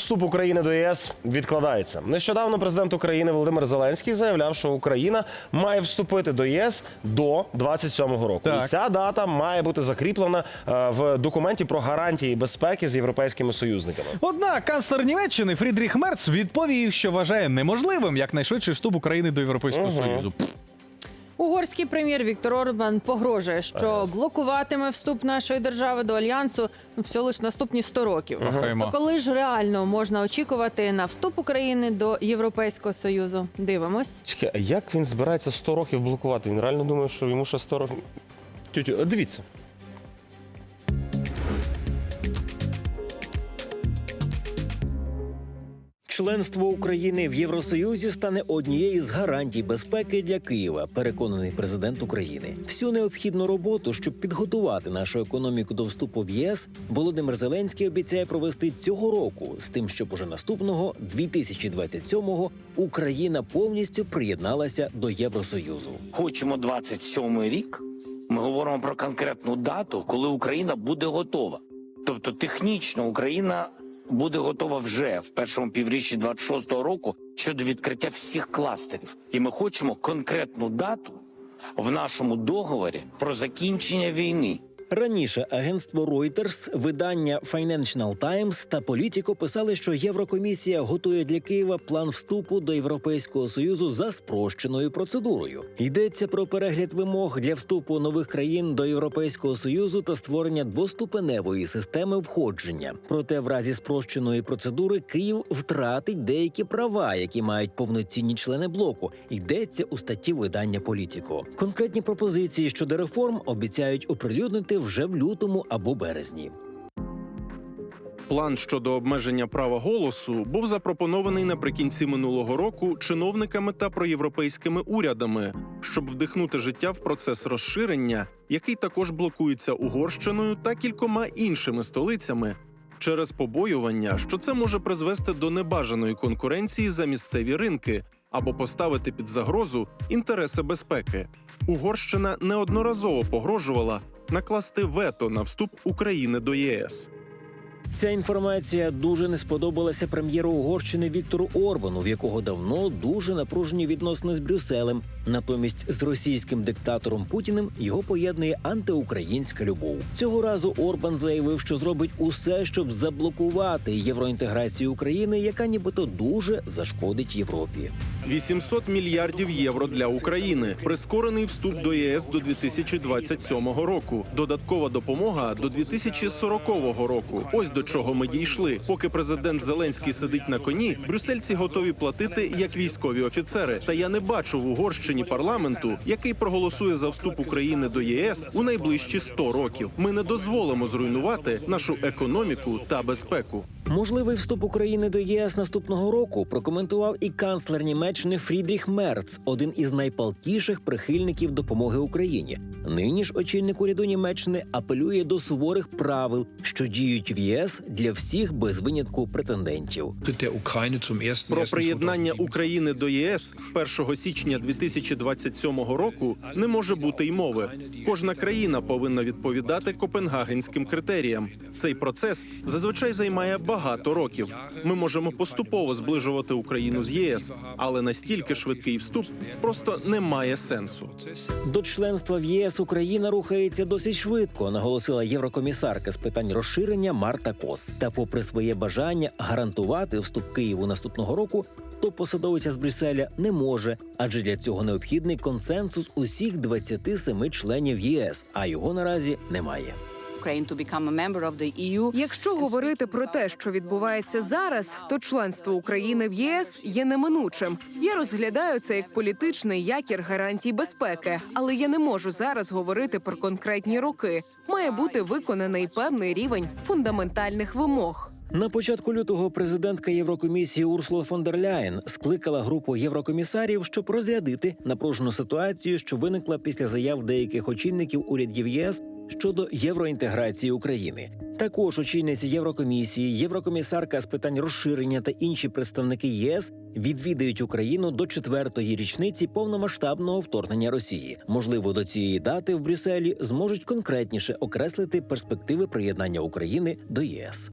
Вступ України до ЄС відкладається. Нещодавно президент України Володимир Зеленський заявляв, що Україна має вступити до ЄС до 27-го року. Так. І ця дата має бути закріплена е, в документі про гарантії безпеки з європейськими союзниками. Однак канцлер Німеччини Фрідріх Мерц відповів, що вважає неможливим якнайшвидший вступ України до Європейського Союзу. Угорський прем'єр Віктор Орбан погрожує, що блокуватиме вступ нашої держави до альянсу всього лиш наступні 100 років. Слухаємо. То коли ж реально можна очікувати на вступ України до Європейського союзу? Дивимось. Чекай, а як він збирається 100 років блокувати? Він реально думає, що йому ще 100 років. Тютю, е, дивіться. Членство України в Євросоюзі стане однією з гарантій безпеки для Києва, переконаний президент України. Всю необхідну роботу, щоб підготувати нашу економіку до вступу в ЄС, Володимир Зеленський обіцяє провести цього року з тим, щоб уже наступного 2027-го Україна повністю приєдналася до Євросоюзу. хочемо 27 рік. Ми говоримо про конкретну дату, коли Україна буде готова. Тобто, технічно Україна буде готова вже в першому півріччі 26-го року щодо відкриття всіх кластерів. І ми хочемо конкретну дату в нашому договорі про закінчення війни. Раніше агентство Reuters, видання Financial Times та Політіко писали, що Єврокомісія готує для Києва план вступу до Європейського союзу за спрощеною процедурою. Йдеться про перегляд вимог для вступу нових країн до Європейського союзу та створення двоступеневої системи входження. Проте, в разі спрощеної процедури Київ втратить деякі права, які мають повноцінні члени блоку. Йдеться у статті видання Політіко. Конкретні пропозиції щодо реформ обіцяють оприлюднити вже в лютому або березні. План щодо обмеження права голосу був запропонований наприкінці минулого року чиновниками та проєвропейськими урядами, щоб вдихнути життя в процес розширення, який також блокується Угорщиною та кількома іншими столицями. Через побоювання, що це може призвести до небажаної конкуренції за місцеві ринки або поставити під загрозу інтереси безпеки. Угорщина неодноразово погрожувала накласти вето на вступ України до ЄС. Ця інформація дуже не сподобалася прем'єру Угорщини Віктору Орбану, в якого давно дуже напружені відносини з Брюсселем. Натомість з російським диктатором Путіним його поєднує антиукраїнська любов. Цього разу Орбан заявив, що зробить усе, щоб заблокувати євроінтеграцію України, яка нібито дуже зашкодить Європі. 800 мільярдів євро для України. Прискорений вступ до ЄС до 2027 року. Додаткова допомога до 2040 року. Ось до чого ми дійшли. Поки президент Зеленський сидить на коні, брюссельці готові платити як військові офіцери. Та я не бачу в Угорщині парламенту, який проголосує за вступ України до ЄС у найближчі 100 років. Ми не дозволимо зруйнувати нашу економіку та безпеку. Можливий вступ України до ЄС наступного року прокоментував і канцлер Німеччини Фрідріх Мерц, один із найпалкіших прихильників допомоги Україні. Нині ж очільник уряду Німеччини апелює до суворих правил, що діють в ЄС для всіх без винятку претендентів. Про приєднання України до ЄС з 1 січня 2027 року не може бути й мови. Кожна країна повинна відповідати копенгагенським критеріям. Цей процес зазвичай займає багато років. Ми можемо поступово зближувати Україну з ЄС, але настільки швидкий вступ просто не має сенсу. До членства в ЄС Україна рухається досить швидко, наголосила єврокомісарка з питань розширення Марта Кос. Та, попри своє бажання гарантувати вступ Києву наступного року, то посадовиця з Брюсселя не може, адже для цього необхідний консенсус усіх 27 членів ЄС, а його наразі немає. EU. Якщо говорити про те, що відбувається зараз, то членство України в ЄС є неминучим. Я розглядаю це як політичний якір гарантій безпеки, але я не можу зараз говорити про конкретні роки. Має бути виконаний певний рівень фундаментальних вимог. На початку лютого президентка Єврокомісії Урсула фон дер Ляєн скликала групу єврокомісарів, щоб розрядити напружену ситуацію, що виникла після заяв деяких очільників урядів ЄС щодо євроінтеграції України. Також очільниці Єврокомісії, єврокомісарка з питань розширення та інші представники ЄС відвідають Україну до четвертої річниці повномасштабного вторгнення Росії. Можливо, до цієї дати в Брюсселі зможуть конкретніше окреслити перспективи приєднання України до ЄС.